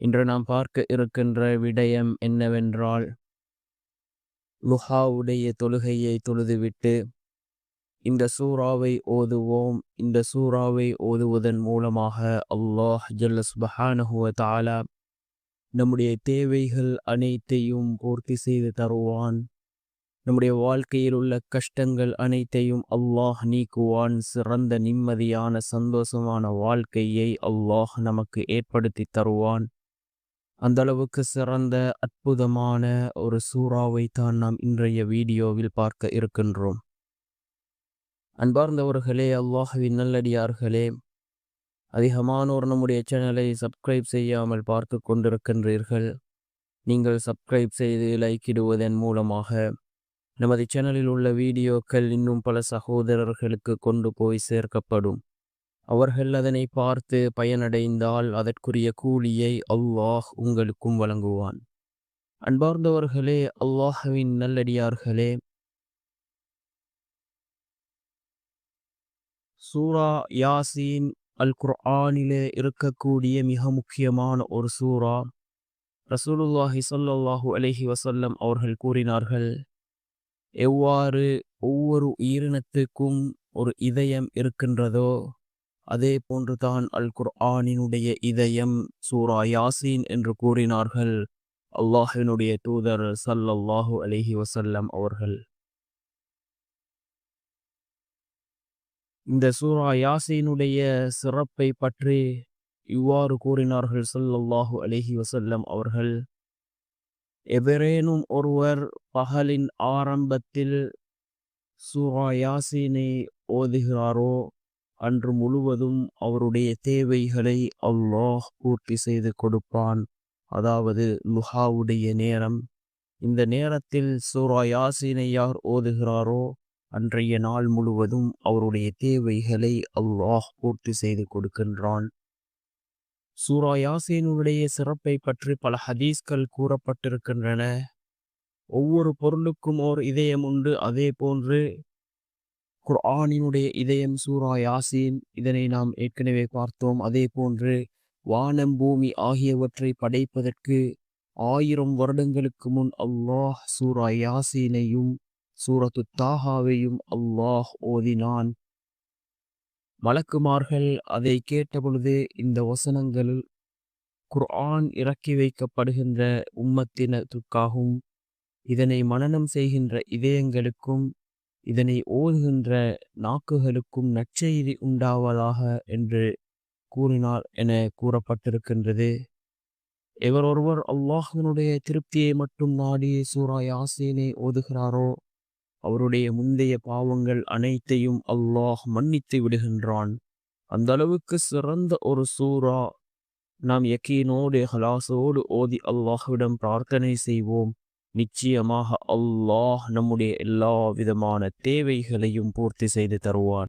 இன்று நாம் பார்க்க இருக்கின்ற விடயம் என்னவென்றால் லுஹாவுடைய தொழுகையை தொழுதுவிட்டு இந்த சூறாவை ஓதுவோம். இந்த சூறாவை ஓதுவதன் மூலமாக அல்லாஹ் ஜல்ல சுபஹானஹுவ தாலா நம்முடைய தேவைகள் அனைத்தையும் பூர்த்தி செய்து தருவான். நம்முடைய வாழ்க்கையில் உள்ள கஷ்டங்கள் அனைத்தையும் அல்லாஹ் நீக்குவான். சிறந்த நிம்மதியான சந்தோஷமான வாழ்க்கையை அல்லாஹ் நமக்கு ஏற்படுத்தி தருவான். அந்த அளவுக்கு சிறந்த அற்புதமான ஒரு சூறாவை தான் நாம் இன்றைய வீடியோவில் பார்க்க இருக்கின்றோம். அன்பார்ந்தவர்களே அல்லாஹுவின் நல்லடியார்களே அதிகமானோர் நம்முடைய சேனலை சப்ஸ்கிரைப் செய்யாமல் பார்த்து கொண்டிருக்கின்றீர்கள். நீங்கள் சப்ஸ்கிரைப் செய்து லைக் இடுவதன் மூலமாக நமது சேனலில் உள்ள வீடியோக்கள் இன்னும் பல சகோதரர்களுக்கு கொண்டு போய் சேர்க்கப்படும். அவர்கள் அதனை பார்த்து பயனடைந்தால் அதற்குரிய கூலியை அல்லாஹ் உங்களுக்கும் வழங்குவான். அன்பார்ந்தவர்களே அல்லாஹவின் நல்லடியார்களே. சூரா யாசீன் அல் குர்ஆனிலே இருக்கக்கூடிய மிக முக்கியமான ஒரு சூரா. ரசூலுல்லாஹி ஸல்லல்லாஹு அலஹி வசல்லம் அவர்கள் கூறினார்கள் எவ்வாறு ஒவ்வொரு உயிரினத்துக்கும் ஒரு இதயம் இருக்கின்றதோ அதே போன்றுதான் அல் குர்ஆனினுடைய இதயம் சூரா யாசீன் என்று கூறினார்கள். அல்லாஹினுடைய தூதர் சல்லல்லாஹு அலிஹி வசல்லம் அவர்கள். இந்த சூரா யாசீனுடைய சிறப்பை பற்றி இவ்வாறு கூறினார்கள் சல்லல்லாஹு அலிஹி வசல்லம் அவர்கள். எவரேனும் ஒருவர் பகலின் ஆரம்பத்தில் சூரா யாசீனை ஓதுகிறாரோ அன்று முழுவதும் அவருடைய தேவைகளை அல்லாஹ் பூர்த்தி செய்து கொடுப்பான். அதாவது லுஹாவுடைய நேரம். இந்த நேரத்தில் சூரா யாசீனை யார் ஓதுகிறாரோ அன்றைய நாள் முழுவதும் அவருடைய தேவைகளை அல்லாஹ் பூர்த்தி செய்து கொடுக்கின்றான். சூரா யாசீனுடைய சிறப்பை பற்றி பல ஹதீஸ்கள் கூறப்பட்டிருக்கின்றன. ஒவ்வொரு பொருளுக்கும் ஓர் இதயம் உண்டு. அதே போன்று குர்ஆனினுடைய இதயம் சூரா யாசீன் இதனை நாம் ஏற்கனவே பார்த்தோம். அதே போன்று வானம் பூமி ஆகியவற்றை படைப்பதற்கு ஆயிரம் வருடங்களுக்கு முன் அல்லாஹ் சூரா யாசீனையும் சூரத்து தாகாவையும் அல்லாஹ் ஓதினான். மலக்குமார்கள் அதை கேட்டபொழுது இந்த வசனங்கள் குர்ஆன் இறக்கி வைக்கப்படுகின்ற உம்மத்தினத்துக்காகவும் இதனை மனனம் செய்கின்ற இதயங்களுக்கும் இதனை ஓதுகின்ற நாக்குகளுக்கும் நற்செய்தி உண்டாவதாக என்று கூறினார் என கூறப்பட்டிருக்கின்றது. எவர் ஒருவர் அல்லாஹனுடைய திருப்தியை மட்டும் நாடி சூரா யாசீனை ஓதுகிறாரோ அவருடைய முந்தைய பாவங்கள் அனைத்தையும் அல்லாஹ் மன்னித்து விடுகின்றான். அந்த அளவுக்கு சிறந்த ஒரு சூரா நாம் யக்கீனோடு ஹலாசோடு ஓதி அல்லாஹ்விடம் பிரார்த்தனை செய்வோம். நிச்சயமாக அல்லாஹ் நம்முடைய எல்லா விதமான தேவைகளையும் பூர்த்தி செய்து தருவான்.